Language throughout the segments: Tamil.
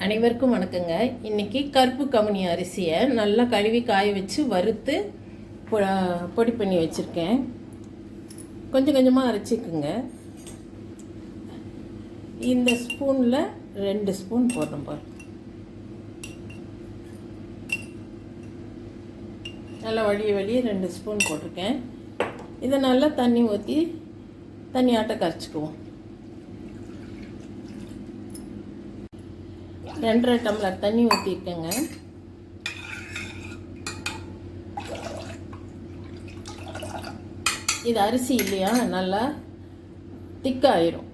அனைவருக்கும் வணக்கங்க. இன்னைக்கு கருப்பு கவுனி அரிசியை நல்லா கழுவி காய வச்சு வறுத்து பொ- பொடி பண்ணி வச்சுருக்கேன். கொஞ்சம் கொஞ்சமாக அரைச்சிக்குங்க. இந்த ஸ்பூனில் ரெண்டு ஸ்பூன் போடுறோம் பாரு. நல்லா வழிய வழிய ரெண்டு ஸ்பூன் போட்டிருக்கேன். இதை நல்லா தண்ணி ஊற்றி தண்ணி ஆட்ட கரைச்சிக்குவோம். ரெண்டரை டம்ளர் தண்ணி ஊற்றிருக்கேங்க இது அரிசி இல்லையா? நல்லா திக்காயிரும்.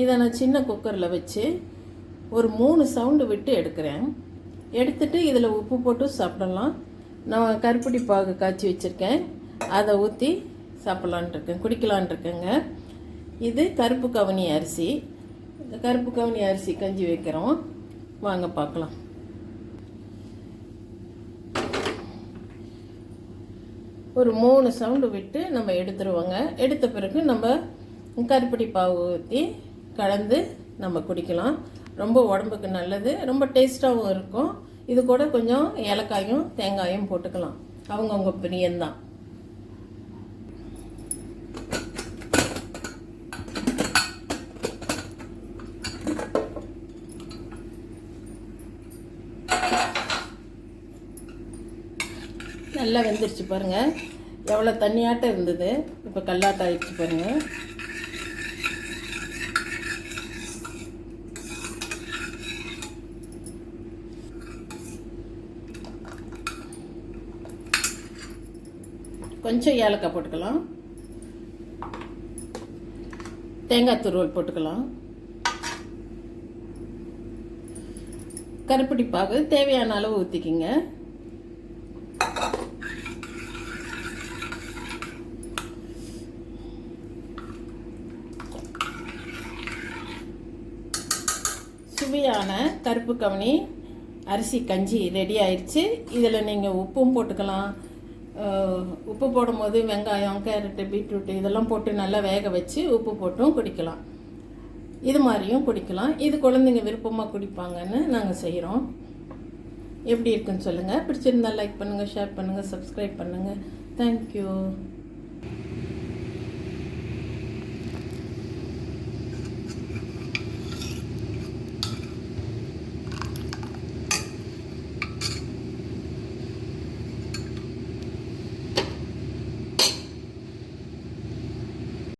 இதை நான் சின்ன குக்கரில் வச்சு ஒரு மூணு சவுண்டு விட்டு எடுக்கிறேன். எடுத்துட்டு இதில் உப்பு போட்டு சாப்பிடலாம். நான் கருப்பட்டி பாகு காய்ச்சி வச்சுருக்கேன். அதை ஊற்றி சாப்பிட்லான் இருக்கேன் குடிக்கலான் இருக்கேங்க. இது கருப்பு கவனி அரிசி. இந்த கருப்பு கவனி அரிசி கஞ்சி வைக்கிறோம். வாங்க பார்க்கலாம். ஒரு மூணு சவுண்டு விட்டு நம்ம எடுத்துருவோங்க. எடுத்த பிறகு நம்ம கருப்பட்டி பாவு ஊற்றி கலந்து நம்ம குடிக்கலாம். ரொம்ப உடம்புக்கு நல்லது ரொம்ப டேஸ்ட்டாகவும் இருக்கும். இது கூட கொஞ்சம் ஏலக்காயும் தேங்காயும் போட்டுக்கலாம். அவங்கவுங்க பிரியம்தான். நல்லா வெந்துருச்சு பாருங்கள் எவ்வளோ தண்ணியாட்டம் இருந்தது. இப்போ கல்லாட்டம் ஆயிடுச்சு பாருங்கள் கொஞ்சம் ஏலக்காய் போட்டுக்கலாம். தேங்காய் துருவல் போட்டுக்கலாம். கருப்பட்டி பாகு தேவையான அளவு ஊற்றிக்கிங்க சுவையான கருப்பு கவனி அரிசி கஞ்சி ரெடி ஆயிடுச்சு இதில் நீங்கள் உப்பும் போட்டுக்கலாம். உப்பு போடும்போது வெங்காயம் கேரட்டு பீட்ரூட்டு இதெல்லாம் போட்டு நல்லா வேக வச்சு உப்பு போட்டும் குடிக்கலாம். இது மாதிரியும் குடிக்கலாம். இது குழந்தைங்க விருப்பமாக குடிப்பாங்கன்னு நாங்கள் செய்கிறோம் எப்படி இருக்குன்னு சொல்லுங்கள் பிடிச்சிருந்தா லைக் பண்ணுங்கள் ஷேர் பண்ணுங்கள் சப்ஸ்கிரைப் பண்ணுங்கள் தேங்க்யூ